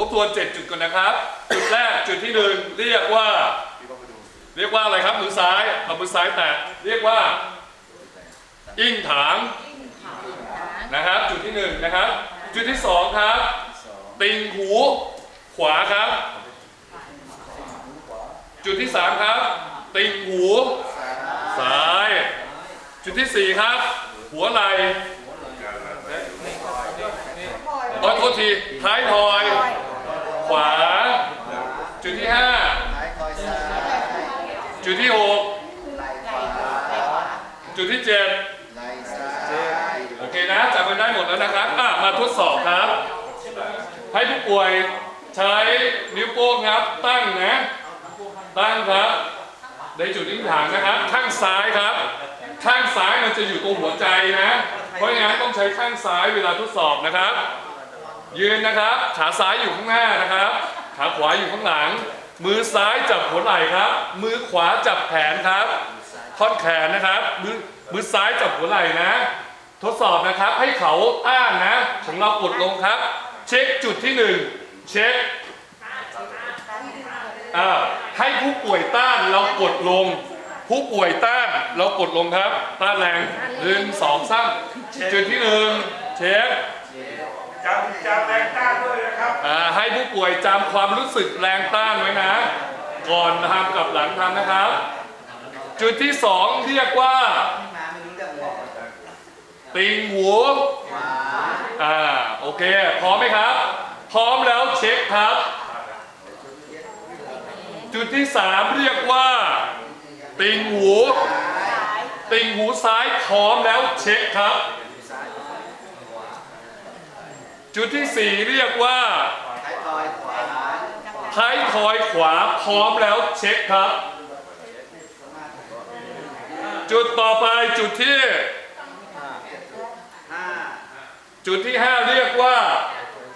ทบทวน 7 จุดก่อนนะครับ จุดแรกจุดที่หนึ่งเรียกว่า เรียกว่าอะไรครับมือซ้ายเอามือซ้ายแตะเรียกว่า อิงถางนะครับ จุดที่หนึ่งนะครับ จุดที่สองครับ ติงหูขวาครับ จุดที่สามครับ ติงหูซ้าย จุดที่สี่ครับ หัวไหล่ขอโทษทีท้ายทอย ขวา จุดที่ห้าท้ายคอยซ้ายจุดที่หกจุดที่เจ็ดไหลซ้ายโอเคนะจำกันได้หมดแล้วนะครับอะมาทดสอบครับ ให้ผู้ป่วยใช้นิ้วโป้งครับตั้งนะ ตั้งครับ ในจุดนิ้วถางนะครับ ข้างซ้ายครับ ข้างซ้ายมันจะอยู่ตรงหัวใจนะ เพราะงั้นต้องใช้ข้างซ้ายเวลาทดสอบนะครับ ยืนนะครับ ขาซ้ายอยู่ข้างหน้านะครับ ขาขวาอยู่ข้างหลัง มือซ้ายจับหัวไหล่ครับ มือขวาจับแขนครับท่อนแขนนะครับ มือมือซ้ายจับหัวไหล่นะ ทดสอบนะครับให้เขาต้านนะ ของเรากดลงครับ เช็คจุดที่หนึ่งเช็คอ่าให้ผู้ป่วยต้านเรากดลง ผู้ป่วยต้านเรากดลงครับ ต้านแรงหนึ่งสองสามจุดที่หนึ่งเช็ค จำจำแรงต้านด้วยนะครับ อ่าให้ผู้ป่วยจำความรู้สึกแรงต้านไว้นะ ก่อนทำกับหลังทำนะครับ จุดที่สองเรียกว่า มาไม่รู้เรื่องเลยติงหูอ่า โอเค พร้อมไหมครับ พร้อมแล้วเช็คครับ จุดที่สามเรียกว่า ติงหู ติงหูซ้ายพร้อมแล้วเช็คครับ จุดที่สี่เรียกว่าท้ายคอยขวาท้ายทอยขวาพร้อมแล้วเช็คครับ จุดต่อไปจุดที่ห้าจุดที่ห้าเรียกว่า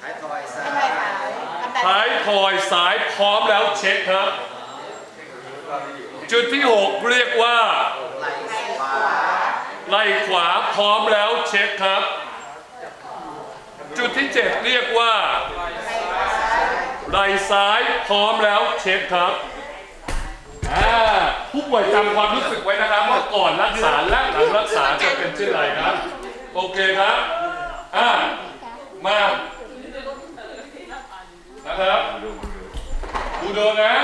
ท้ายคอยซ้ายท้ายทอยซ้ายพร้อมแล้วเช็คครับ จุดที่หกเรียกว่าไหล่ขวาไหล่ขวาพร้อมแล้วเช็คครับ จุดที่เจ็ดเรียกว่าไหลซ้ายพร้อมแล้วเช็คครับอ่าผู้ป่วยจำความรู้สึกไว้นะครับว่าก่อนรักษาและหลังรักษาจะเป็นเช่นไรครับ โอเคครับอ่ามานะครับดูเดิมนะ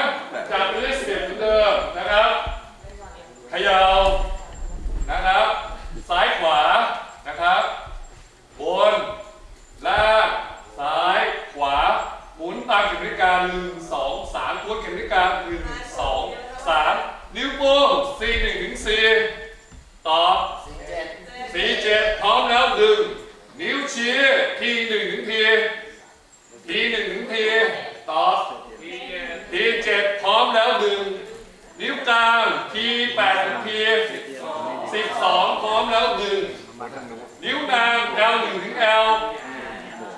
จับไปได้สิบเอ็ดเหมือนเดิมนะครับขยาวนะครับ ซ้ายขวานะครับบนล่างซ้ายขวา หมุนตามเข็มนาฬิกา หนึ่งสองสามทวนเข็มนิกาหนึ่งสองสามนิ้วโป้ง C หนึ่งถึง C ต่อสี่เจ็ดพร้อมแล้วดึงนิ้วชี้ T หนึ่งถึง T T หนึ่งถึง T ต่อ T เจ็ดพร้อมแล้วดึงนิ้วกลาง T แปดถึง T สิบสองพร้อมแล้วดึงนิ้วนาง L หนึ่งถึง L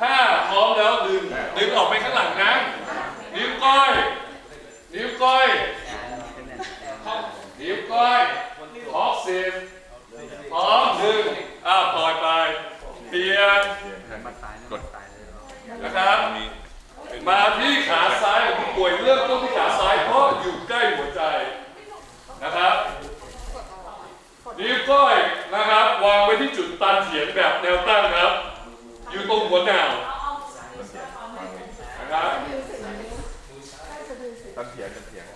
ห้าพร้อมแล้วดึงดึงออกไปข้างหลังนะ นิ้วก้อยนิ้วก้อยนิ้วก้อยขอสิบพร้อมดึงอ่าปล่อยไปเปลี่ยนนะครับมาที่ขาซ้ายของผู้ป่วยเริ่มต้นที่ขาซ้ายเพราะอยู่ใกล้หัวใจนะครับนิ้วก้อยนะครับ วางไว้ที่จุดตันเฉียงแบบแนวตั้งครับ อยู่ตรงหัวหนาวนะครับ ตันเถียงตันเถียง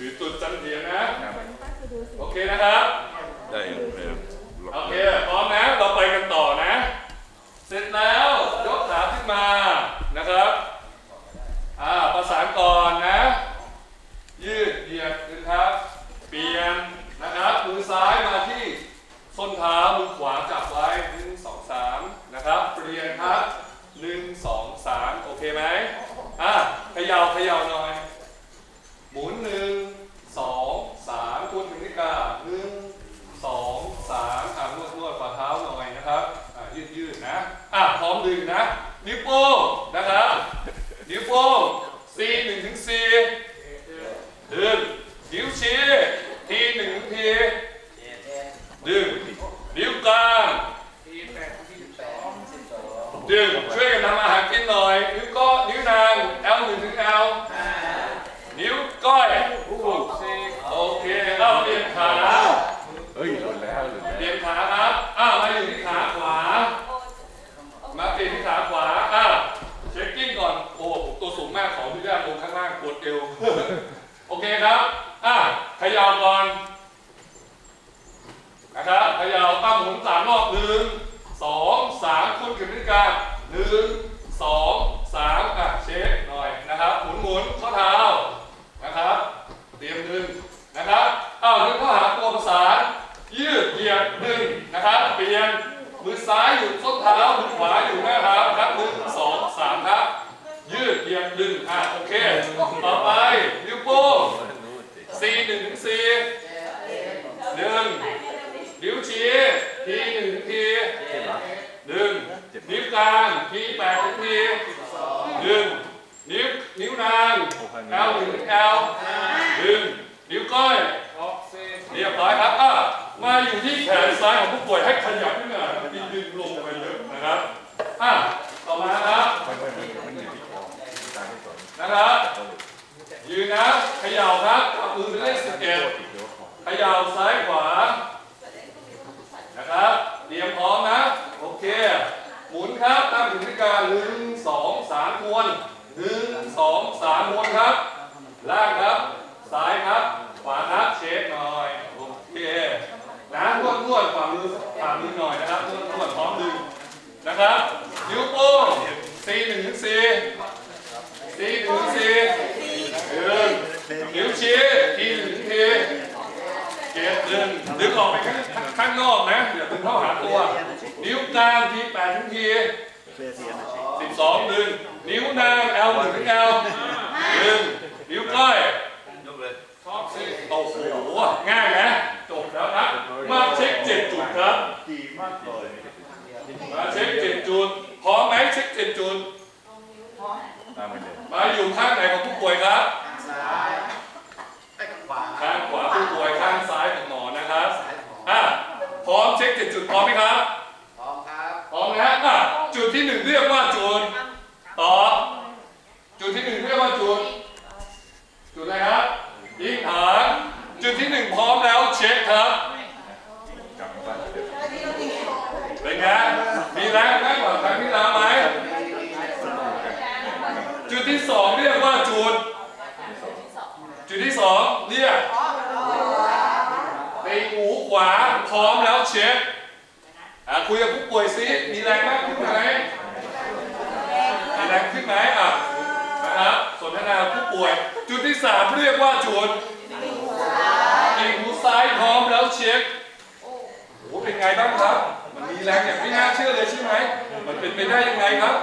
อยู่จุดจันเฉียงนะ โอเคนะครับ ได้เลยโอเค พร้อมนะ เราไปกันต่อนะ เสร็จแล้วยกขาขึ้นมานะครับ อ่า ประสานก่อนนะ ยืดเหยียดนะครับ เปลี่ยนนะครับ มือซ้ายมาที่ส้นเท้า มือขวาจับไว้หนึ่งสองสามนะครับ เปลี่ยนครับหนึ่งสองสามโอเคไหมอะเขย่าเขย่าหน่อย หมุนหนึ่ง สองสามทวนถึงนิกาหนึ่งสองสามอะนวดนวดฝ่าเท้าหน่อยนะครับอะยืดยืดนะอะพร้อมดึงนะ นิ้วโป้งนะครับ นิ้วโป้ง C หนึ่งถึง C ดึงนิ้วชี้ T หนึ่งถึง T ดึงนิ้วกลาง แปดสิบสอง ดึงช่วยกันทำอาหารกินหน่อย นิ้วก็นิ้วนาง L หนึ่งถึง L นิ้วก้อยโอเคเอาเปลี่ยนขา เฮ้ยหลุดแล้วหลุด เป แล้ว ลี่ยนขาครับอ้าวมาอยู่ที่ขาขวา มาเปลี่ยนที่ขาขวาอ้าวเช็คกิ้งก่อน โอ้ตัวสูงมากขออนุญาตลงข้างล่างปวดเอว โอเคครับอะเขยาวก่อน นะครับเขยาวตั้งหมุนสามรอบหนึ่งสองสามคุณขึ้นนาฬิกาหนึ่งสองสามอะเช็คหน่อยนะครับ หมุนหมุนข้อเท้านะครับ เตรียมดึง นะครับอ้าวดึงเข้าหาตัวประสานยืดเหยียดดึงนะครับ เปลี่ยนมือซ้ายอยู่ส้นเท้ามือขวาอยู่หน้าเท้าครับหนึ่งสองสามครับ ยืดเหยียดดึงอะโอเค ต่อไปนิ้วโป้ง C หนึ่งถึง C หนึ่งนิ้วชี้ทีหนึ่งถึงทีหนึ่งนิ้วกลางทีแปดถึงทีหนึ่งนิ้วนิ้วนาง L หนึ่งถึง L หนึ่งนิ้วก้อยเรียบร้อยครับอะมาอยู่ที่แขนซ้ายของผู้ป่วยให้ขยับขึ้นมาดึงดึงลงไปเยอะนะครับอะต่อมาครับ มันมันมันอยู่ที่คอตาไม่สน นะครับ ยืนนะเขย่าครับจับมือเป็นเลขสิบเอ็ด ติดเดี๋ยวคอ เขย่าซ้ายขวา นะครับ เตรียมพร้อมนะ โอเค หมุนครับตั้งถึงนาฬิกาหนึ่งสองสามมวนหนึ่ง สองสามมวนครับ ล่างครับ ซ้ายครับ ขวาครับเช็คหน่อย โอเค นะนวดนวดฝ่ามือฝ่ามือหน่อยนะครับนวดนวดพร้อมดึงนะครับ นิ้วโป้ง C หนึ่งถึง C C หนึ่งถึง C หนึ่งนิ้วชี้ T หนึ่งถึง T เก็บดึงดึงออกไปข้างข้างนอกนะอย่าดึงเข้าหาตัว นิ้วกลางทีแปดถึงที สิบสองดึงนิ้วนาง L หนึ่งถึง L ดึงนิ้วก้อยชอบสิโอ้โหง่ายนะจบแล้วครับมาเช็คเจ็ดจุดครับดีมากเลยมาเช็คเจ็ดจุดพร้อมไหมเช็คเจ็ดจุดมมันมาอยู่ข้างไหนของผู้ป่วยครับซ้ายข้างขวาข้างขวาผู้ป่วยข้างซ้ายของหมอนะครับอะพร้อมเช็คเจ็ดจุดพร้อมไหมครับพร้อมครับพร้อมนะอะ ที่หนึ่งเรียกว่าจุดตอบจุดที่หนึ่งเรียกว่าจุด จุดอะไรครับยิงฐานจุดที่หนึ่งพร้อมแล้วเช็คครับกลับมาบ้านเป็นไงมีแรงมากกว่าครั้งที่แล้วไหมจุดที่สองเรียกว่าจุด จุดที่สองเรียกในหูขวาพร้อมแล้วเช็ค คุยกับผู้ป่วยซิมีแรงมากขึ้นไหมมีแรงขึ้นไหมอะนะครับสนทนาผู้ป่วย จุดที่สามเรียกว่าจุดในหูซ้ายพร้อมแล้วเช็คโอ้โหเป็นไงบ้างครับ มันมีแรงอย่างไม่น่าเชื่อเลยใช่ไหมมันเป็นไปได้ยังไงครับ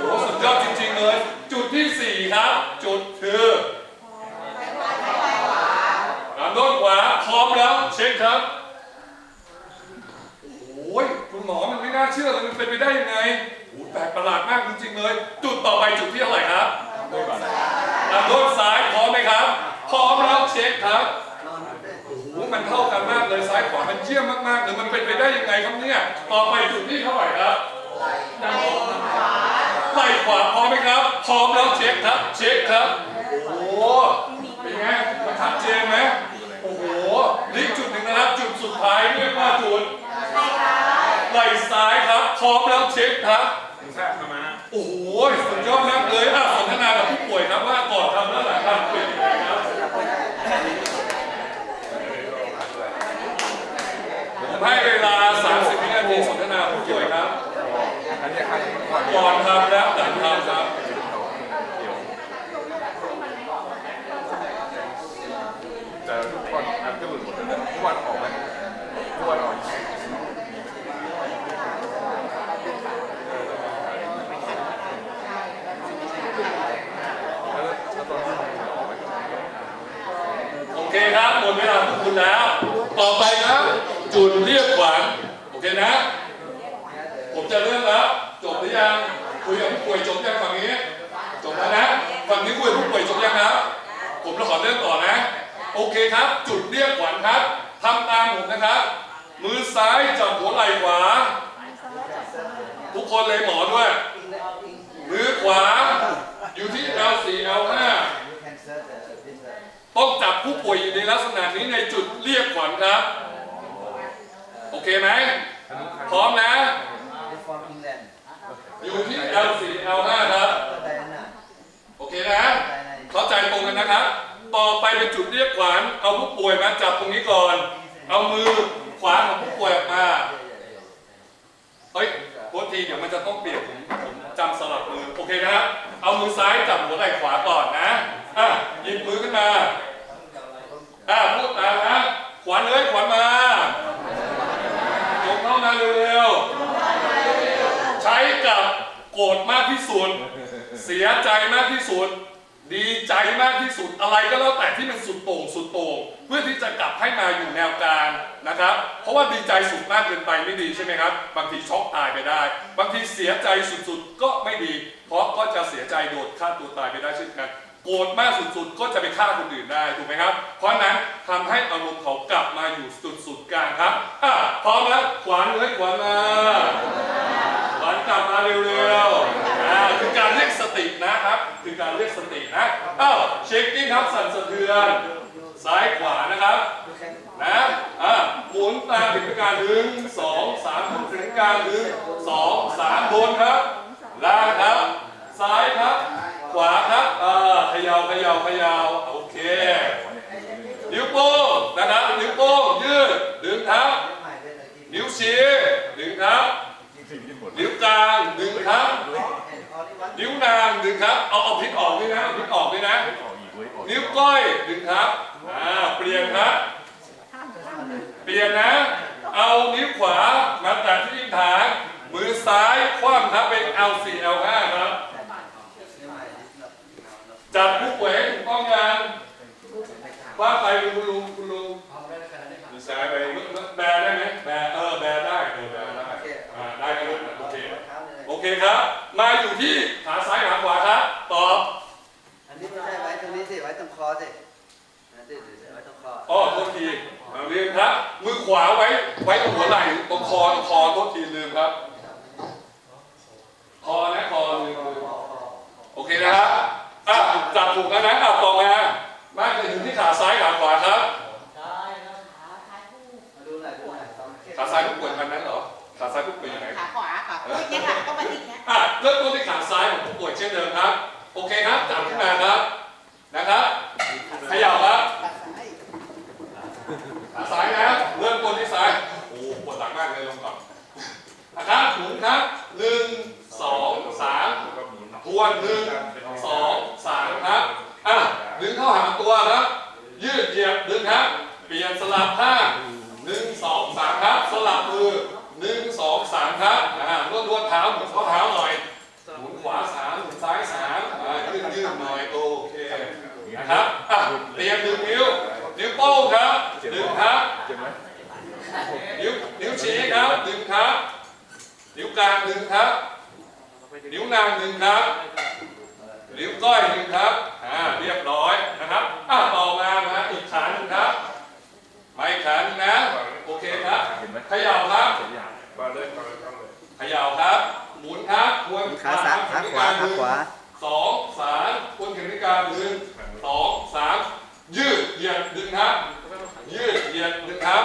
โอ้โหสุดยอดจริงๆเลย จุดที่สี่ครับ จุดคือลำต้นขวาพร้อมแล้วเช็คครับ โอ้ยคุณหมอมันไม่น่าเชื่อเลยมันเป็น ไปได้ยังไงโอ้โหแปลกประหลาดมากจริงๆเลย จุดต่อไปจุดที่เท่าไหร่ครับลำต้นซ้ายพร้อมไหมครับ พร้อมแล้วเช็คครับนอนด้วยโอ้โหมันเท่ากันมากเลยซ้ายขวามันเยี่ยมมากๆเลยมันเป็นไปได้ยังไงครับเนี่ยต่อไปจุดที่เท่าไหร่ครับไหล่ไหล่ขวาพร้อมไหมครับ พร้อมแล้วเช็คครับ เช็คครับโอ้โหเป็นไงมันชัดเจนไหมโอ้โหนี่จุดหนึ่งนะครับ จุดสุดท้ายเรียกว่าจุด ไหล่ซ้ายครับ พร้อมแล้วเช็คครับ แทรกเข้ามาโอ้โหสุดยอดมากเลยอะสนทนากับผู้ป่วยครับว่าก่อนทำและหลังทำเป็นยังไงครับผมให้เวลา 30วินาทีสนทนาผู้ป่วยครับ อันนี้ใครก่อนทำและหลังทำครับ เดี๋ยวแต่ทุกคนอันก็หลุดหมดเลยทุกวันออกไหมทุกวันออกแล้วแล้วตอนที่ออกไหม โอเคครับหมดเวลาของคุณแล้ว ต่อไปครับ จุดเรียกขวัญโอเคนะ ผมจะเริ่มแล้ว จบหรือยัง คุยกับผู้ป่วยจบยังฝั่งนี้ จบแล้วนะ ฝั่งนี้คุยกับผู้ป่วยจบยังครับ ผมจะขอเริ่มต่อนะ โอ เคครับ จุดเรียกขวัญครับทำตามผมนะครับ มือซ้ายจับหัวไหล่ขวา ทุกคนเลยหมอด้วย มือขวา อยู่ที่ L4 L5 ต้องจับผู้ป่วยอยู่ในลักษณะนี้ในจุดเรียกขวัญครับ โอเคไหมพร้อมนะ อยู่ที่ L4 L5 ครับ โอเคนะ เข้าใจตรงกันนะครับ ต่อไปเป็นจุดเรียกขวัญเอาผู้ป่วยมาจับตรงนี้ก่อน เอามือขวานของผู้ป่วยออกมาเฮ้ยโทษทีเดี๋ยวมันจะต้องเปลี่ยนผมผมจำสลับมือโอเคนะครับเอามือซ้ายจับหัวไหล่ขวาก่อนนะอะหยิบมือขึ้นมาอะพูดตามนะขวัญเลยขวัญมาจงเข้ามาเร็วๆใช้กับโกรธมากที่สุดเสียใจมากที่สุด ดีใจมากที่สุดอะไรก็แล้วแต่ที่มันสุดโต่งสุดโต่งเพื่อที่จะกลับให้มาอยู่แนวกลางนะครับ เพราะว่าดีใจสุดมากเกินไปไม่ดีใช่ไหมครับ บางทีช็อกตายไปได้ บางทีเสียใจสุดๆก็ไม่ดี เพราะก็จะเสียใจโดดฆ่าตัวตายไปได้เช่นกันโกรธมากสุดๆ ก็จะไปฆ่าคนอื่นได้ถูกไหมครับ เพราะนั้นทำให้อารมณ์เขากลับมาอยู่จุดสุดกลางครับอะพร้อมแล้วขวานเลยขวานมา ขวัญกลับมาเร็วๆอ่าคือการเรียกสตินะครับ คือ การเรียกสตินะอ้าวเช็คกิ้งครับสั่นสะเทือน ซ้ายขวานะครับ นะอะหมุนตามถึงการหนึ่งสองสามหมุนถึงการหนึ่งสองสามบนครับ ล่างครับ ซ้ายครับ ขวาครับอ่าเขย่าเขย่าเขย่าโอเค นิ้วโป้งนะครับ นิ้วโป้งยืดดึงครับใหม่เป็นอะไรที่นิ้วชี้ดึงครับ นิ้วกลางดึงครับ นิ้วนางดึงครับ เอาเอาพลิกออกด้วยนะเอาพลิกออกด้วยนะ นิ้วก้อยดึงครับ อ่า เปลี่ยนครับ เปลี่ยนนะ เอานิ้วขวามาแตะที่ทิ้งฐานมือซ้ายคว่ำครับเป็น L4 L5 ครับนิ้วใหม่ is not no no จับผู้ป่วยให้ถูกต้องยังคว่าไปคุณลุงคุณลุงมือซ้ายไปแบได้ไหมแบเออแบได้เออแบได้อ่าได้ครับโอเค เท้าเลย โอเคครับ มาอยู่ที่ขาซ้ายขาขวาครับ ตอบ อันนี้ไม่ใช่ไว้ตรงนี้สิไว้ตรงคอสินั่นสิไว้ตรงคอ อ๋อโทษทีเอาลืมครับ มือขวาไว้ ไว้ตรงหัวไหล่ตรงคอตรงคอโทษทีลืมครับ คอนะคอลืมลืมโอเคนะครับอะจับถูกแล้วนะอะต่อมามาจะถึงที่ขาซ้ายขาขวาครับ มาดูหน่อยดูหน่อยสอง ขาซ้ายผู้ป่วยพันนั้นเหรอ ขาซ้ายผู้ป่วยอยู่ไหน ขาขวาค่ะอุ้ยเนี่ยค่ะต้องมาที่เนี้ย อะเริ่มต้นที่ขาซ้ายของผู้ป่วยเช่นเดิมครับ โอเคครับ จับขึ้นมาครับ นะครับเขย่าครับ ตัดซ้ายขาซ้ายนะเริ่มต้นที่ซ้าย โอ้ปวดหลังมากเลยลงก่อนนะครับหมุนครับหนึ่งสองสามทวนหนึ่งสองสามครับอะดึงเข้าหาตัวครับ ยืดเหยียดดึงครับ เปลี่ยนสลับข้างหนึ่งสองสามครับ สลับมือหนึ่งสองสามครับอ่านวดนวด เท้าหมุนข้อเท้าหน่อย หมุนขวาสามหมุนซ้ายสามอ่ายืดยืดหน่อยโอเคนะครับอะเตรียมดึงนิ้ว นิ้วโป้งครับดึงครับเจ็บไหมนิ้วนิ้วชี้ครับดึงครับ นิ้วกลางดึงครับ นิ้วนางดึงครับ นิ้วก้อยดึงครับ อ่าเรียบร้อยนะครับอะต่อมามาอีกขาหนึ่งครับมาอีกขาหนึ่งนะ โอเคครับเห็นไหมเขย่าครับ เจ็บอย่างมาเลยมาเลยมาเลยเขย่าครับ หมุนครับทวนขาซ้ายขาขวาขาขวาสองสามทวนเข็มนาฬิกาหนึ่งสองสามยืดเหยียดดึงครับ ยืดเหยียดดึงครับ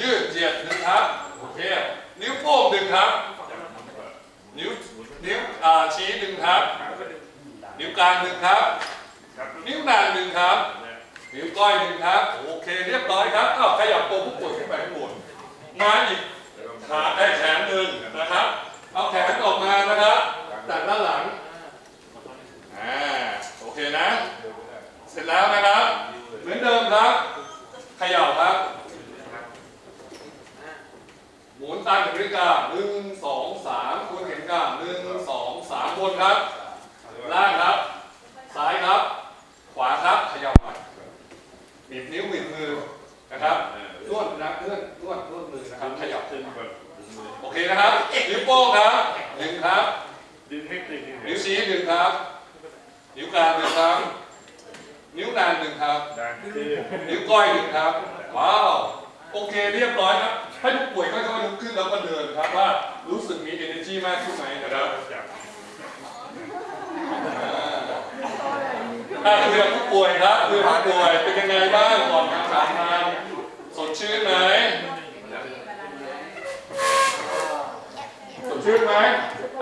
ยืดเหยียดดึงครับ โอเค นิ้วโป้งดึงครับ นิ้ว นิ้วอ่าชี้ดึงครับ นิ้วกลางดึงครับ นิ้วนางดึงครับ นิ้วก้อยดึงครับ โอเค เรียบร้อยครับ อ้าวขยับตัวผู้ป่วยขึ้นไปข้างบนมาอีก ขาได้แขนหนึ่งนะครับ เอาแขนออกมานะครับ จากด้านหลัง อ่า โอเคนะ เสร็จแล้วนะครับ เหมือนเดิมครับเขย่าครับ หมุนตามเข็มนาฬิกาหนึ่งสองสามคุณเข็นกาหนึ่งสองสามบนครับ ล่างครับ ซ้ายครับ ขวาครับเขย่ามาบีบนิ้วบีบมือ นะครับนวดนะเลื่อนนวดนวดมือนะครับเขยับขึ้นโอเคนะครับนิ้วโป้งครับหนึ่งครับดึงให้ตึงนิ้วชี้หนึ่งครับ นิ้วกลางหนึ่งครับ นิ้วนางหนึ่งครับดังคือนิ้วก้อยหนึ่งครับ ว้าวโอเคเรียบร้อยครับขให้ผู้ป่วยค่อยๆลุกขึ้นแล้วก็เดินครับว่ารู้สึกมี energy มากขึ้นไหมนะครับอ่าคุยกับผู้ป่วยครับคุยกับผู้ป่วยเป็นยังไงบ้างก่อนการทำงานส ดชื่นไหมสดชื่นไหม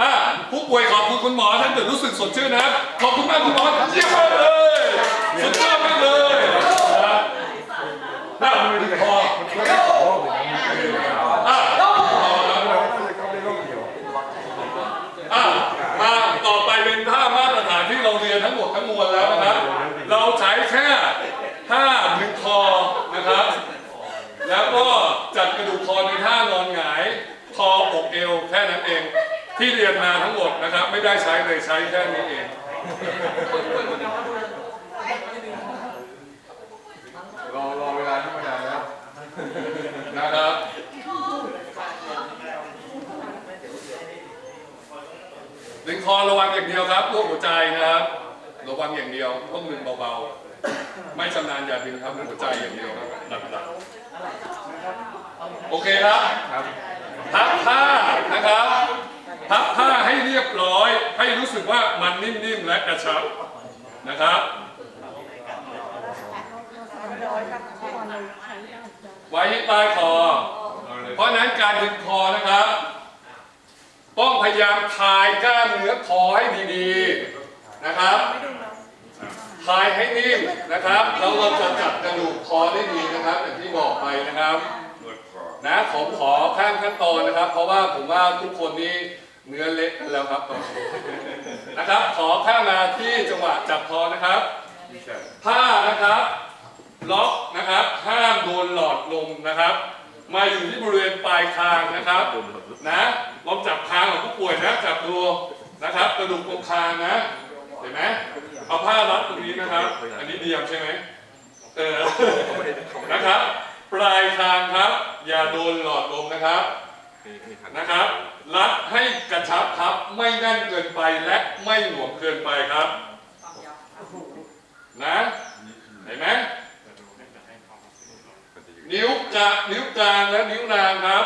อะผู้ป่วยขอบคุณคุณหมอท่านเกิดรู้สึกสดชื่นนะครับขอบคุณมากคุณหมอเยี่ยมมากเลยสุดยอดมากเลยนะครับน่าดึงคออะ อะมาต่อไปเป็นท่ามาตรฐานที่เราเรียนทั้งหมดทั้งมวลแล้วนะครับ เราใช้แค่ท่าดึงคอนะครับ แล้วก็จัดกระดูกคอในท่านอนหงาย คออกเอวแค่นั้นเอง ที่เรียนมาทั้งหมดนะครับ ไม่ได้ใช้เลยใช้แค่นี้เองรอรอเวลาที่มานานแล้วนะครับดึงคอระวังอย่างเดียวครับลูกหัวใจนะครับ ระวังอย่างเดียวต้องดึงเบาๆ ไม่ชำนาญอย่าดึงครับหัวใจอย่างเดียวครับหนักๆโอเคครับครับ พับผ้านะครับ พับผ้าให้เรียบร้อย ให้รู้สึกว่ามันนิ่มๆและกระชับนะครับ ไว้ที่ใต้คอ เพราะฉะนั้นการดึงคอนะครับ ต้องพยายามคลายกล้ามเนื้อคอให้ดีๆนะครับคลายให้นิ่มนะครับ แล้วเราจะจับกระดูกคอได้ดีนะครับอย่างที่บอกไปนะครับ นะผมขอข้ามขั้นตอนนะครับ เพราะว่าผมว่าทุกคนนี่เนื้อเละกันแล้วครับตอนนี้นะครับ ขอข้ามมาที่จังหวะจับคอนะครับผ้านะครับ ล็อกนะครับ ห้ามโดนหลอดลมนะครับ มาอยู่ที่บริเวณปลายคางนะครับนะลองจับคางของผู้ป่วยนะจับดูนะครับกระดูกตรงคางนะเห็นไหมเอาผ้ารัดตรงนี้นะครับ อันนี้เดียมใช่ไหมเออนะครับ ปลายคางครับ อย่าโดนหลอดลมนะครับนะครับ รัดให้กระชับครับ ไม่แน่นเกินไปและไม่หน่วงเกินไปครับนะเห็นไหมนิ้วกะนิ้วกลางและนิ้วนางครับ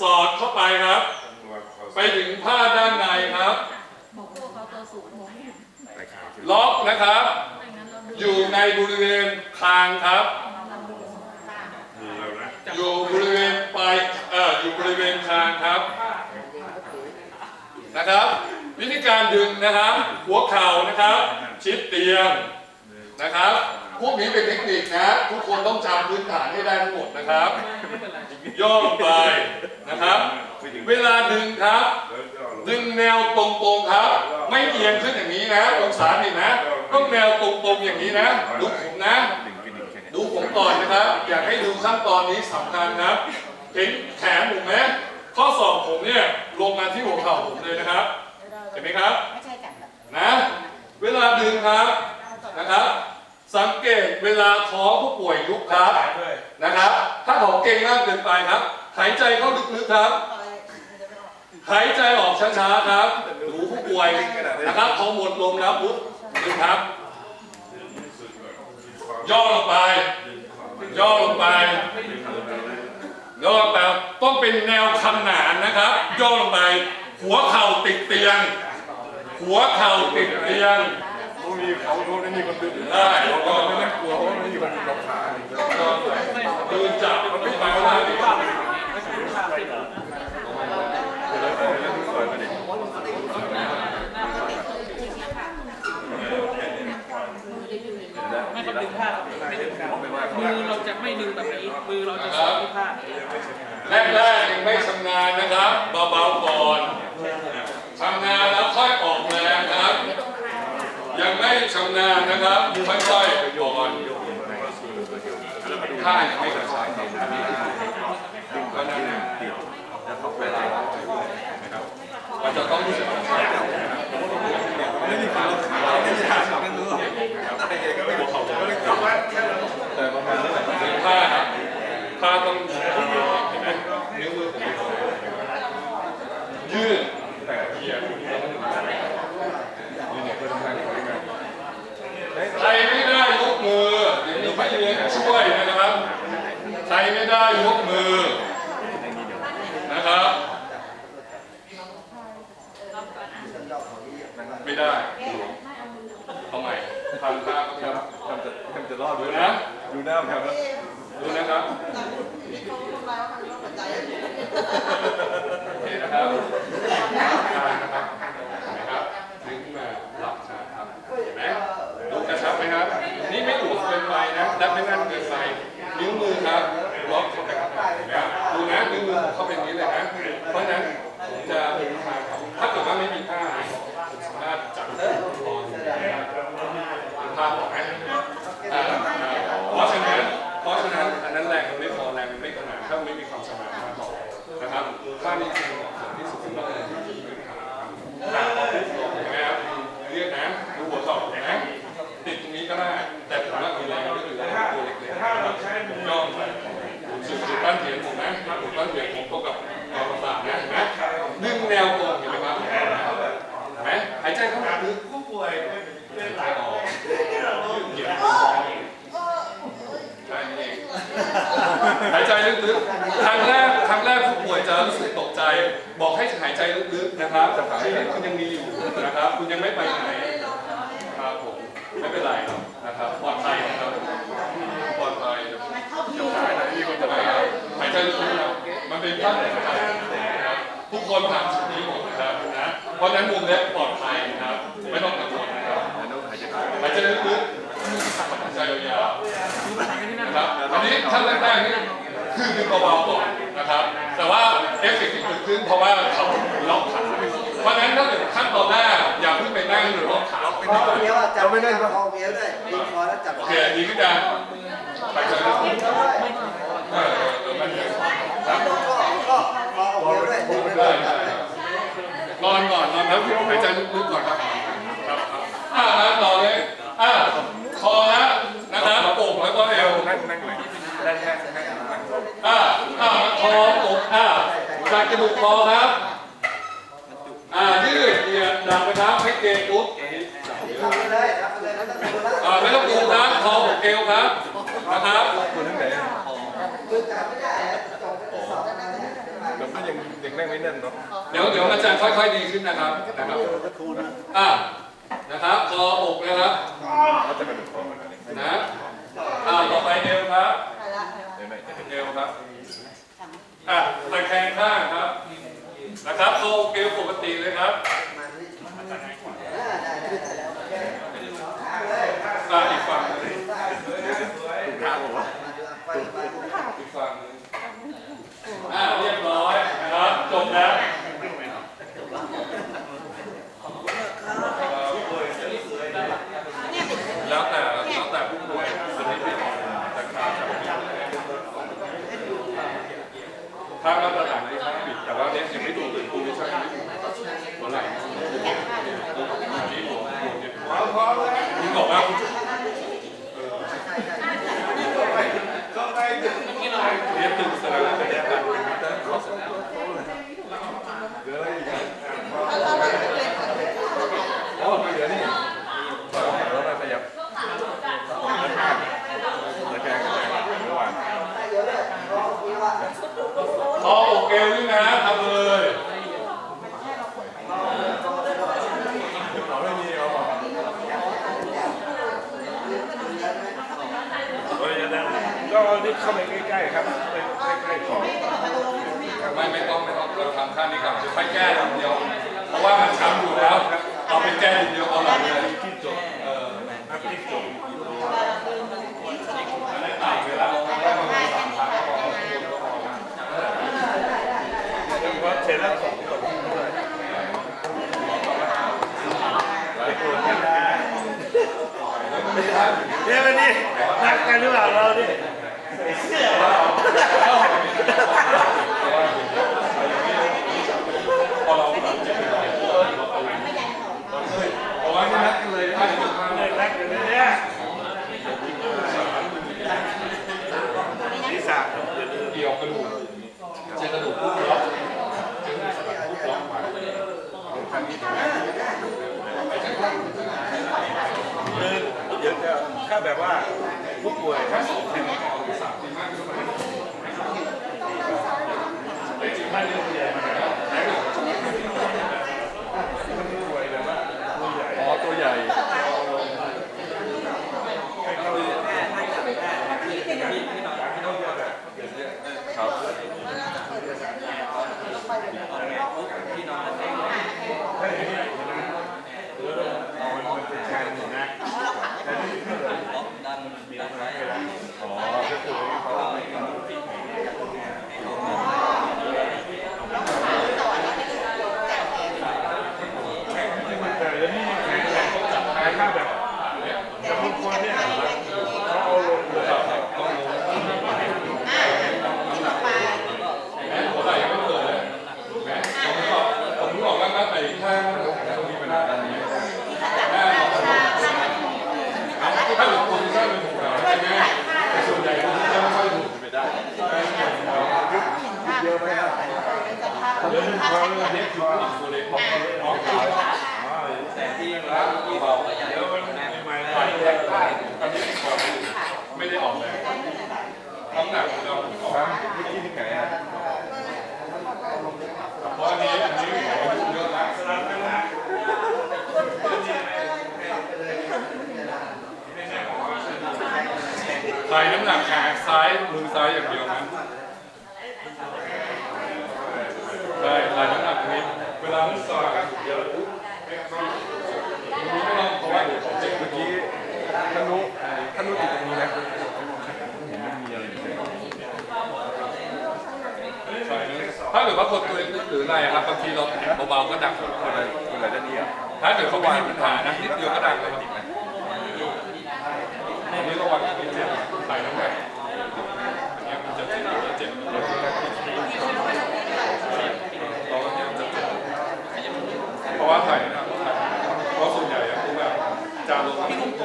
สอดเข้าไปครับ ไปถึงผ้าด้านในครับล็อกนะครับ อยู่ในบริเวณคางครับ อยู่บริเวณปลายเอ่ออยู่บริเวณคางครับนะครับ วิธีการดึงนะครับ หัวเข่านะครับ ชิดเตียงนะครับ พวกนี้เป็นเทคนิคนะ ทุกคนต้องจำพื้นฐานให้ได้ทั้งหมดนะครับ ย่องไปนะครับ เวลาดึงครับ ดึงแนวตรงๆครับ ไม่เอียงขึ้นอย่างนี้นะ องศาหนึ่งนะ ต้องแนวตรงๆอย่างนี้นะดูผมนะ ดูผมก่อนนะครับ อยากให้ดูขั้นตอนนี้สำคัญครับเห็นแขนผมไหมข้อศอกผมเนี่ยลงมาที่หัวเข่าผมเลยนะครับเห็นไหมครับไม่ใช่จับแบบนะ เวลาดึงครับนะครับ สังเกตเวลาท้องผู้ป่วยยุบครับนะครับ ถ้าของเก่งมากเกินไปครับ หายใจเข้าลึกๆครับ หายใจออกช้าๆครับ ดูผู้ป่วยนะครับพอหมดลมแล้วปุ๊บดึงครับ ย่อลงไป ย่อลงไปย่อลงไปต้องเป็นแนวคำหนานนะครับ ย่อลงไป หัวเข่าติดเตียง หัวเข่าติดเตียงพวกนี้เขาเขาไม่มีคนดึงได้เขาก็ไม่น่ากลัวเพราะไม่มีคนล็อกขาดูจับมันไม่ไปว่าดิไม่ครับ ดึงผ้าครับไม่ดึงมือเราจะไม่ดึงแบบนี้ มือเราจะสอดที่ผ้าแรกๆยังไม่ชำนาญนะครับ เบาๆก่อนชำนาญแล้วค่อยออกแรงนะครับ ยังไม่ชำนาญนะครับค่อยๆก่อนท่ายังไม่กระชากก็นั่นนะมันจะต้อง รู้สึกไม่มีคนล็อกขาไม่มีทางไม่รู้แต่ประมาณนี้แหละผ้าครับผ้าต้อง พราะฉะนั้นวงเล็บปลอดภัยนะครับ ไม่ต้องกังวลนะครับหายใจลึกๆหายใจยาวๆนะครับอันนี้ท่านแรกๆนี่คือคือเบาๆก่อนนะครับ แต่ว่าเอฟเฟกที่เกิดขึ้นเพราะว่าเขาล็อกขาเพราะฉะนั้นถ้าเกิดขั้นตอนแรกอย่าเพิ่งไปนั่งหรือล็อกขาพอเลี้ยวอะจับไม่ได้พอเลี้ยวได้ดีพอแล้วจับโอเคดีขึ้นจ้ะไปจับเออมันก็ก็พอเลี้ยวได้ นอนก่อนนอนครับหายใจลึกๆก่อนครับครับอ่านะต่อเลยอ่าคอนะนะครับอกแล้วก็เอวนั่งอ่าอ่าคออกอ่าจากจดูกคอครับอ่ายืดเหยียดดังไปครับให้เกยปุ๊บอ่าไม่ต้องดูครับคออกเอวครับนะครับ ก็ยังยังไม่แน่นเนาะเดี๋ยวเดี๋ยวมันจะค่อยๆดีขึ้นนะครับนะครับอ่านะครับคออกนะครับเขาจะกรอมันอะไรนะอ่าต่อไปเอวครับเอวครับอะตะแคงข้างครับนะครับโคเกลปกติเลยครับอ่าอีกฝั่ง ไม่เสื้อรอาไว้ให้นัดกันเลยนะครับ เลยแรกเลยเนี่ยศีเกี่ยวกดูกเกระดูกปุ๊บกระดูกทุ้บล็อกมงถ้าแบบว่า ผู้ป่วยทั้งสองท่านสามทีมากที่สุดในจิตท่เรื่องใหญ่มากป่วยแบบว่ตัวใหญ่อ๋อตัวใหญ่ที่นอง มือซ้ายอย่างเดียวนะใช่ถ่ายน้ำหนักตรงนี้ เวลาที่ต่อกันเดี๋ยวไม่ต้องเพราะว่าเดี๋ยวผมเจ็บเมื่อกี้ธนุธนุติดตรงนี้นะใช่ถ้าเกิดว่าคนตัวเล็กหรืออะไรครับบางทีเราแตะเบาๆก็ดังคนอะไรคนอะไรด้านนี้อะถ้าเกิดเขาไม่มีปัญหานะนิดเดียวก็ดังเลยครับอันนี้ระวังนิดเจ็บถ่ายน้ำหนักอันนี้มันจะเจ็บจะเจ็บเราอันนี้มันจะเจ็บเพราะว่าถ่ายน้ำหนักเพราะส่วนใหญ่อะคือแบบจะลง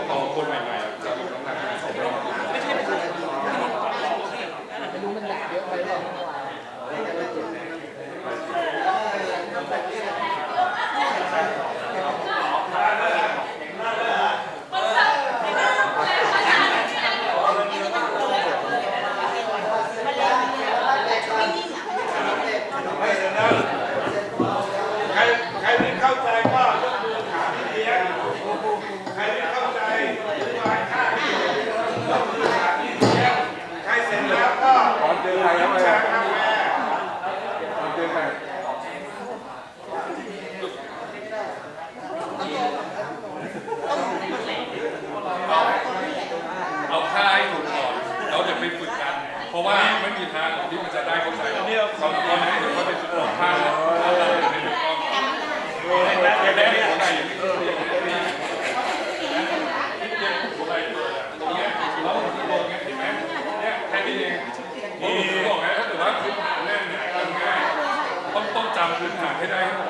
ของคนใหม่ๆอะจะลงน้ำหนักไม่ใช่ ไม่เดี๋ยวนะใครใครที่เข้าใจก็ยกมือถามพี่เลี้ยงใครที่เข้าใจหรือว่าค่าที่ยกมือถามพี่เลี้ยงใครเสร็จแล้วก็ ตอนเจอใครแล้วไง ชาคาแฟ ตอนเจอใคร เอาท่าให้ถูกก่อนเราจะไปฝึกกัน เพราะว่าไม่มีทางหรอกที่มันจะได้เข้าใจเราเราเราไม่ได้ถึงว่าเป็นฝึกท่าแล้วเราจะไม่ถูกต้องอย่างแรกหัวไหล่อย่างนี้เอออย่างนี้นี่นี่เนี่ยหัวไหล่เปิดอะตรงเนี้ยแล้วมันจะลงเงี้ยเห็นไหมเนี่ยแค่นี้เองนี่บอกไงถ้าเกิดว่าพื้นฐานแน่นเนี่ยทำง่ายต้องต้อง จำ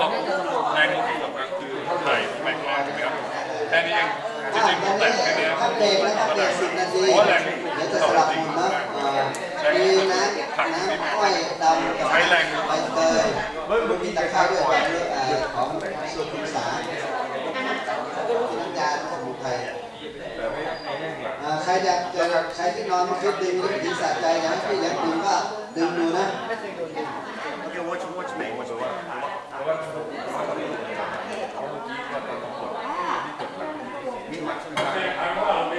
ตกแรงที่สำคัญคือไหลแมงมากใช่ไหมครับแค่นี้เองจริงๆผมแต่งแค่นี้ครับเบรกแรับเบรกสิบนาทีเพราะแรงเดี๋ยวจะสลับมุมนะมีน้ำน้ำอ้อยดำกับใช้แรงใบเตยมีตะร้ด้วยของสุขุมสาน้กยาสมุนไทยใครอยากจะใครที่นอนมาคิดดึงดึงสะใจอยางที่อยากดึงก็ดึงดูนะ watch, watch me. Watch what? ราะว่าเพราะว่าตอนนี้เขาเมื่อกี้ก็ตอนกดที่กดหลังนี่หลักใช่ไหมครับ